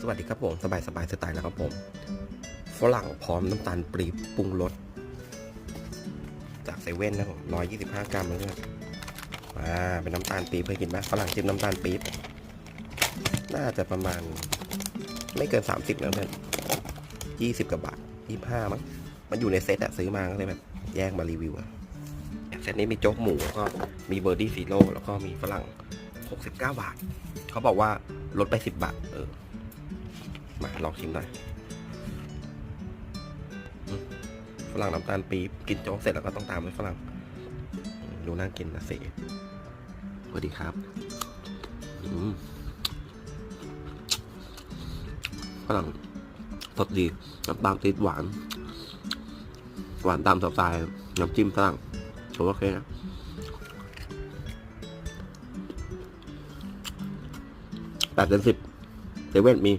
สวัสดีครับผม สบายสบายสไตล์นะครับผม ฝรั่งพร้อมน้ำตาลปรีบปรุงรสจากเซเว่นนะผมร้อยยี่สิบห้ากรัมเลยเนี่ยอ่าเป็นน้ำตาลปี๊บเคยกินไหมฝรั่งจิ้มน้ำตาลปี๊บน่าจะประมาณ ไม่เกินสามสิบนะเพื่อนยี่สิบกว่าบาทยี่ห้ามั้งมันอยู่ในเซตอะซื้อมาก็เลยแบบแยกมารีวิวอะเซตนี้มีโจ๊กหมูแล้วก็มีเบอร์ดี้ซีโร่แล้วก็มีฝรั่ง หกสิบาท เขาบอกว่าลดไปสิบาท เออ มาลองชิมหน่อยฝรั่งน้ำตาลปี๊บกินโจ๊กเสร็จแล้วก็ต้องตามด้วยฝรั่ง ดูน่ากินนะเสสวัสดีครับฝรั่งสดดีน้ำตาลติดหวาน หวานตามสไตล์น้ำจิ้มฝรั่งถือว่าโอเคนะ แปดเดือนสิบเซเว่นมี